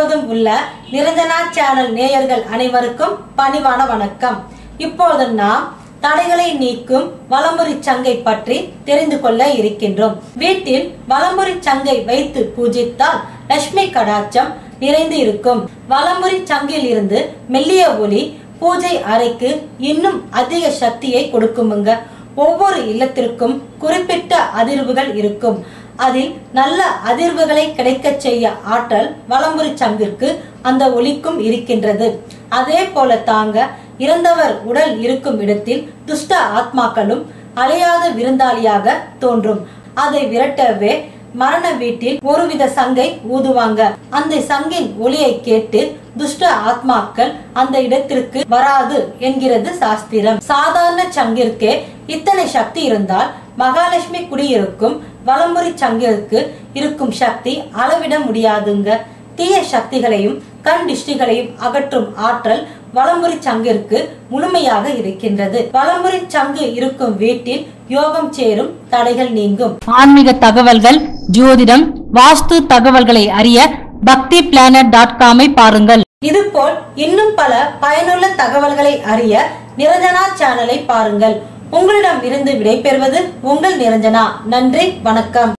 உள்ள நிரஞ்சனா சேனல் நேயர்கள் அனைவருக்கும் பணிவான வணக்கம். இப்போது நாம் தடைகளை நீக்கும் வலம்புரி சங்கை பற்றி தெரிந்து கொள்ள இருக்கின்றோம். வீட்டில் வலம்புரி சங்கை வைத்து பூஜித்தால் லட்சுமி கடாச்சம் நிறைந்து இருக்கும். வலம்புரி சங்கில் இருந்து மெல்லிய ஒளி பூஜை அறைக்கு இன்னும் அதிக சக்தியை கொடுக்குமுங்க. ஒவ்வொரு இல்லத்திற்கும் குறிப்பிட்ட அதிர்வுகள் இருக்கும். அதில் நல்ல அதிர்வுகளை கிடைக்கச் செய்ய ஆற்றல் வலம்புரி சங்கிற்கு அந்த ஒலிக்கும் இருக்கின்றது. அதே போல தாங்க இறந்தவர் உடல் இருக்கும் இடத்தில் துஷ்ட ஆத்மாக்களும் அலையாத விருந்தாளியாக தோன்றும். அதை விரட்டவே மரண வீட்டில் ஒருவித சங்கை ஊதுவாங்க. அந்த சங்கின் ஒளியை கேட்டு துஷ்ட ஆத்மாக்கள் அந்த இடத்திற்கு வராது என்கிறது சாஸ்திரம். சாதாரண சங்கிற்கே இத்தனை சக்தி இருந்தால் மகாலட்சுமி குடியிருக்கும் வலம்புரி சங்கிற்கு இருக்கும் சக்தி அளவிட முடியாதுங்க. தீய சக்திகளையும் கண் திஷ்டிகளையும் அகற்றும் ஆற்றல் வலம்புரி சங்கிற்கு முழுமையாக இருக்கின்றது. வலம்புரி சங்கு இருக்கும் வீட்டில் யோகம் சேரும் தடைகள் நீங்கும். ஆன்மீக தகவல்கள் ஜோதிடம் வாஸ்து தகவல்களை அறிய பக்தி பிளானட் டாட் காமை பாருங்கள். இதுபோல் இன்னும் பல பயனுள்ள தகவல்களை அறிய நிரஞ்சனா சேனலை பாருங்கள். உங்களிடம் இருந்து விடைபெறுவது உங்கள் நிரஞ்சனா. நன்றி வணக்கம்.